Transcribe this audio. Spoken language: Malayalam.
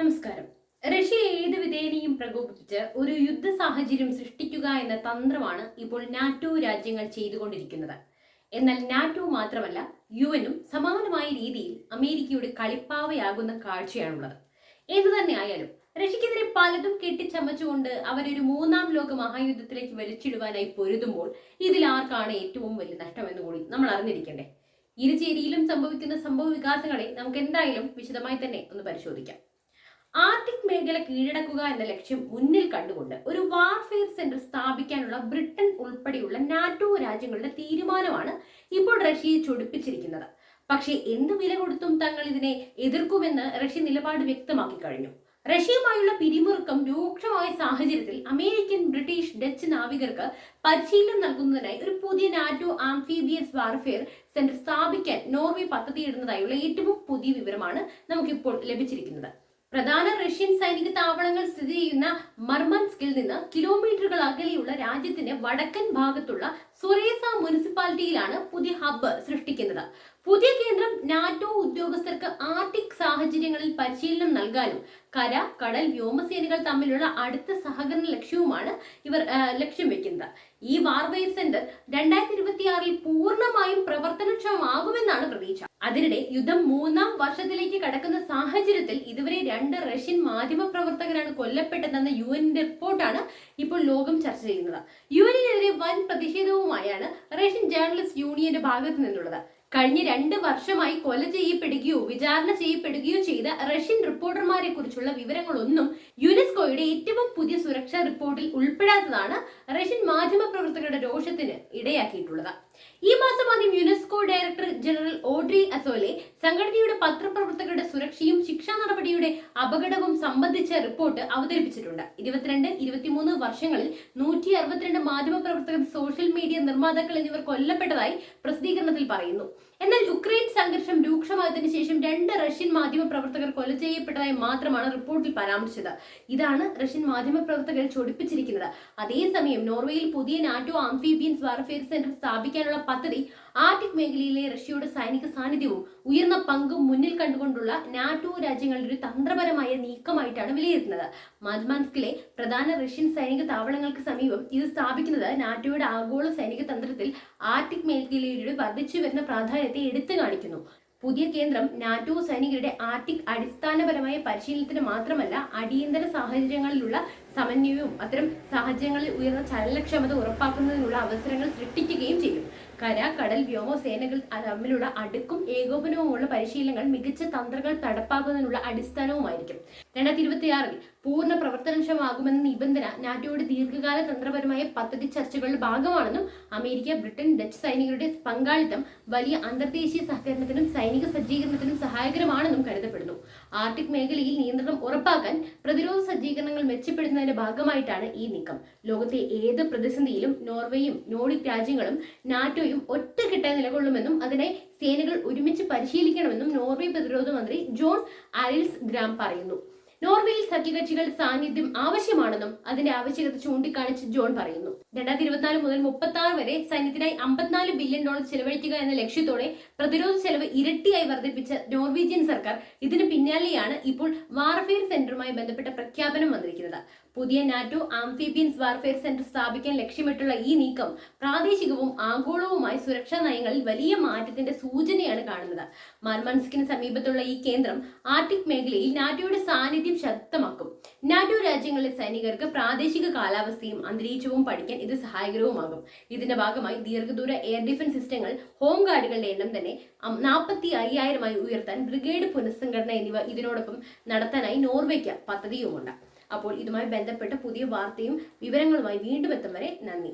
നമസ്കാരം. റഷ്യ ഏത് വിധേനയും പ്രകോപിപ്പിച്ച് ഒരു യുദ്ധ സാഹചര്യം സൃഷ്ടിക്കുക എന്ന തന്ത്രമാണ് ഇപ്പോൾ നാറ്റോ രാജ്യങ്ങൾ ചെയ്തുകൊണ്ടിരിക്കുന്നത്. എന്നാൽ നാറ്റോ മാത്രമല്ല യു എനും സമാനമായ രീതിയിൽ അമേരിക്കയുടെ കളിപ്പാവയാകുന്ന കാഴ്ചയാണുള്ളത്. എന്തു തന്നെ ആയാലും റഷ്യക്കെതിരെ പലതും കെട്ടിച്ചമച്ചുകൊണ്ട് അവരൊരു മൂന്നാം ലോക മഹായുദ്ധത്തിലേക്ക് വലിച്ചിടുവാനായി പൊരുതുമ്പോൾ ഇതിൽ ആർക്കാണ് ഏറ്റവും വലിയ നഷ്ടമെന്ന് കൂടി നമ്മൾ അറിഞ്ഞിരിക്കണ്ടേ? ഇരുചേരിയിലും സംഭവിക്കുന്ന സംഭവ വികാസങ്ങളെ നമുക്ക് എന്തായാലും വിശദമായി തന്നെ ഒന്ന് പരിശോധിക്കാം. ആർട്ടിക് മേഖല കീഴടക്കുക എന്ന ലക്ഷ്യം മുന്നിൽ കണ്ടുകൊണ്ട് ഒരു വാർഫെയർ സെന്റർ സ്ഥാപിക്കാനുള്ള ബ്രിട്ടൻ ഉൾപ്പെടെയുള്ള നാറ്റോ രാജ്യങ്ങളുടെ തീരുമാനമാണ് ഇപ്പോൾ റഷ്യയെ ചൊടിപ്പിച്ചിരിക്കുന്നത്. പക്ഷേ എന്ത് വില കൊടുത്തും തങ്ങൾ ഇതിനെ എതിർക്കുമെന്ന് റഷ്യ നിലപാട് വ്യക്തമാക്കി കഴിഞ്ഞു. റഷ്യയുമായുള്ള പിരിമുറുക്കം രൂക്ഷമായ സാഹചര്യത്തിൽ അമേരിക്കൻ ബ്രിട്ടീഷ് ഡച്ച് നാവികർക്ക് പരിശീലനം നൽകുന്നതിനായി ഒരു പുതിയ നാറ്റോ ആംഫീബിയസ് വാർഫെയർ സെന്റർ സ്ഥാപിക്കാൻ നോർവേ പദ്ധതിയിടുന്നതായുള്ള ഏറ്റവും പുതിയ വിവരമാണ് നമുക്കിപ്പോൾ ലഭിച്ചിരിക്കുന്നത്. പ്രധാന റഷ്യൻ സൈനിക താവളങ്ങൾ സ്ഥിതി ചെയ്യുന്ന മർമൻസ്കിൽ നിന്ന് കിലോമീറ്ററുകൾ അകലെയുള്ള രാജ്യത്തിന്റെ വടക്കൻ ഭാഗത്തുള്ള സൊറേസ മുനിസിപ്പാലിറ്റിയിലാണ് പുതിയ ഹബ്ബ് സൃഷ്ടിക്കുന്നത്. പുതിയ കേന്ദ്രം നാറ്റോ ഉദ്യോഗസ്ഥർക്ക് ആർട്ടിക് സാഹചര്യങ്ങളിൽ പരിശീലനം നൽകാനും കര കടൽ വ്യോമസേനകൾ തമ്മിലുള്ള അടുത്ത സഹകരണ ലക്ഷ്യവുമാണ് ഇവർ ലക്ഷ്യം വെക്കുന്നത്. ഈ വാർവെയർ സെന്റർ രണ്ടായിരത്തി ഇരുപത്തിയാറിൽ പൂർണമായും പ്രവർത്തനക്ഷമമാകുമെന്നാണ് പ്രതീക്ഷ. അതിനിടെ യുദ്ധം മൂന്നാം വർഷത്തിലേക്ക് കടക്കുന്ന സാഹചര്യത്തിൽ ഇതുവരെ രണ്ട് റഷ്യൻ മാധ്യമ പ്രവർത്തകരാണ് കൊല്ലപ്പെട്ടതെന്ന യു എന്നിന്റെ റിപ്പോർട്ടാണ് ഇപ്പോൾ ലോകം ചർച്ച ചെയ്യുന്നത്. യു എനെതിരെ വൻ പ്രതിഷേധവുമായാണ് റഷ്യൻ ജേർണലിസ്റ്റ് യൂണിയന്റെ ഭാഗത്തു നിന്നുള്ളത്. കഴിഞ്ഞ രണ്ട് വർഷമായി കൊല ചെയ്യപ്പെടുകയോ വിചാരണ ചെയ്യപ്പെടുകയോ ചെയ്ത റഷ്യൻ റിപ്പോർട്ടർമാരെ കുറിച്ചുള്ള വിവരങ്ങളൊന്നും യുനെസ്കോയുടെ ഏറ്റവും പുതിയ സുരക്ഷാ റിപ്പോർട്ടിൽ ഉൾപ്പെടാത്തതാണ് റഷ്യൻ മാധ്യമ പ്രവർത്തകരുടെ രോഷത്തിന് ഇടയാക്കിയിട്ടുള്ളത്. ഈ മാസം ആദ്യം UNESCO director general Audrey Azoulay സംഘടനയുടെ പത്രപ്രവർത്തകരുടെ സുരക്ഷയും ശിക്ഷാ നടപടിയുടെ അപകടവും സംബന്ധിച്ച റിപ്പോർട്ട് അവതരിപ്പിച്ചിട്ടുണ്ട്. ഇരുപത്തിരണ്ട് ഇരുപത്തിമൂന്ന് വർഷങ്ങളിൽ നൂറ്റി അറുപത്തിരണ്ട് മാധ്യമ പ്രവർത്തകർ സോഷ്യൽ മീഡിയ നിർമ്മാതാക്കൾ എന്നിവർ കൊല്ലപ്പെട്ടതായി പ്രസിദ്ധീകരണത്തിൽ പറയുന്നു. എന്നാൽ യുക്രൈൻ സംഘർഷം രൂക്ഷമായതിനു ശേഷം രണ്ട് റഷ്യൻ മാധ്യമ പ്രവർത്തകർ കൊല ചെയ്യപ്പെട്ടതായി മാത്രമാണ് റിപ്പോർട്ടിൽ പരാമർശിച്ചത്. ഇതാണ് റഷ്യൻ മാധ്യമ പ്രവർത്തകർ ചൊടിപ്പിച്ചിരിക്കുന്നത്. അതേസമയം നോർവേയിൽ പുതിയ നാറ്റോ ആംഫീബിയൻസ് വാർഫെയർ സെന്റർ സ്ഥാപിക്കാനുള്ള പദ്ധതി ആർട്ടിക് മേഖലയിലെ റഷ്യയുടെ സൈനിക സാന്നിധ്യവും ഉയർന്ന പങ്കും മുന്നിൽ കണ്ടുകൊണ്ടുള്ള നാറ്റോ രാജ്യങ്ങളുടെ ഒരു തന്ത്രപരമായ നീക്കമായിട്ടാണ് വിലയിരുത്തുന്നത്. മദ്മാൻസ്കിലെ പ്രധാന റഷ്യൻ സൈനിക താവളങ്ങൾക്ക് സമീപം ഇത് സ്ഥാപിക്കുന്നത് നാറ്റോയുടെ ആഗോള സൈനിക തന്ത്രത്തിൽ ആർട്ടിക് മേഖലയുടെ വർദ്ധിച്ചു വരുന്ന പ്രാധാന്യത്തെ എടുത്തു കാണിക്കുന്നു. പുതിയ കേന്ദ്രം നാറ്റോ സൈനികരുടെ ആർട്ടിക് അടിസ്ഥാനപരമായ പരിശീലനത്തിന് മാത്രമല്ല അടിയന്തര സാഹചര്യങ്ങളിലുള്ള സമന്വയവും അത്തരം സാഹചര്യങ്ങളിൽ ഉയർന്ന ചലനക്ഷമത ഉറപ്പാക്കുന്നതിനുള്ള അവസരങ്ങൾ സൃഷ്ടിക്കുകയും ചെയ്യും. കര കടൽ വ്യോമസേനകൾ തമ്മിലുള്ള അടുക്കും ഏകോപനവുമുള്ള പരിശീലനങ്ങൾ മികച്ച തന്ത്രങ്ങൾ നടപ്പാക്കുന്നതിനുള്ള അടിസ്ഥാനവുമായിരിക്കും. രണ്ടായിരത്തി ഇരുപത്തിയാറിൽ പൂർണ പ്രവർത്തനക്ഷമമാകുമെന്ന നിബന്ധന നാറ്റോയുടെ ദീർഘകാല തന്ത്രപരമായ പദ്ധതി ചർച്ചകളുടെ ഭാഗമാണെന്നും അമേരിക്ക ബ്രിട്ടൻ ഡച്ച് സൈനികരുടെ പങ്കാളിത്തം വലിയ അന്തർദേശീയ സഹകരണത്തിനും സൈനിക സജ്ജീകരണത്തിനും സഹായകരമാണെന്നും കരുതപ്പെടുന്നു. ആർട്ടിക് മേഖലയിൽ നിയന്ത്രണം ഉറപ്പാക്കാൻ പ്രതിരോധ സജ്ജീകരണങ്ങൾ മെച്ചപ്പെടുത്തുന്നതിന്റെ ഭാഗമായിട്ടാണ് ഈ നീക്കം. ലോകത്തെ ഏത് പ്രതിസന്ധിയിലും നോർവേയും നോർഡിക് രാജ്യങ്ങളും നാറ്റോയും ഒറ്റക്കെട്ടായി നിലകൊള്ളുമെന്നും അതിനെ സേനകൾ ഒരുമിച്ച് പരിശീലിക്കണമെന്നും നോർവേ പ്രതിരോധ മന്ത്രി ജോൺ ആരിൽസ് ഗ്രാം പറയുന്നു. നോർവേയിൽ സഖ്യകക്ഷികൾ സാന്നിധ്യം ആവശ്യമാണെന്നും അതിന്റെ ആവശ്യകത ചൂണ്ടിക്കാണിച്ച് ജോൺ പറയുന്നു. രണ്ടായിരത്തി ഇരുപത്തിനാല് മുതൽ മുപ്പത്തി ആറ് വരെ സൈന്യത്തിനായി അമ്പത്തിനാല് ബില്യൺ ഡോളർ ചെലവഴിക്കുക എന്ന ലക്ഷ്യത്തോടെ പ്രതിരോധ ചെലവ് ഇരട്ടിയായി വർദ്ധിപ്പിച്ച നോർവീജിയൻ സർക്കാർ ഇതിന് പിന്നാലെയാണ് ഇപ്പോൾ വാർഫെയർ സെന്ററുമായി ബന്ധപ്പെട്ട പ്രഖ്യാപനം വന്നിരിക്കുന്നത്. പുതിയ നാറ്റോ ആംഫീബിയൻസ് വാർഫെയർ സെന്റർ സ്ഥാപിക്കാൻ ലക്ഷ്യമിട്ടുള്ള ഈ നീക്കം പ്രാദേശികവും ആഗോളവുമായ സുരക്ഷാ നയങ്ങളിൽ വലിയ മാറ്റത്തിന്റെ സൂചനയാണ് കാണുന്നത്. മർമൻസ്കിന് സമീപത്തുള്ള ഈ കേന്ദ്രം ആർട്ടിക് മേഖലയിൽ നാറ്റോയുടെ സാന്നിധ്യം ശക്തമാക്കും നാറ്റോ രാജ്യങ്ങളിലെ സൈനികർക്ക് പ്രാദേശിക കാലാവസ്ഥയും അന്തരീക്ഷവും പഠിക്കാൻ ഇത് സഹായകരവുമാകും. ഇതിന്റെ ഭാഗമായി ദീർഘദൂര എയർ ഡിഫൻസ് സിസ്റ്റങ്ങൾ ഹോം ഗാർഡുകളുടെ എണ്ണം തന്നെ നാൽപ്പത്തി അയ്യായിരമായി ഉയർത്താൻ ബ്രിഗേഡ് പുനഃസംഘടന എന്നിവ ഇതിനോടൊപ്പം നടത്താനായി നോർവേക്ക് പദ്ധതിയുമുണ്ട്. അപ്പോൾ ഇതുമായി ബന്ധപ്പെട്ട പുതിയ വാർത്തയും വിവരങ്ങളുമായി വീണ്ടും എത്തും വരെ നന്ദി.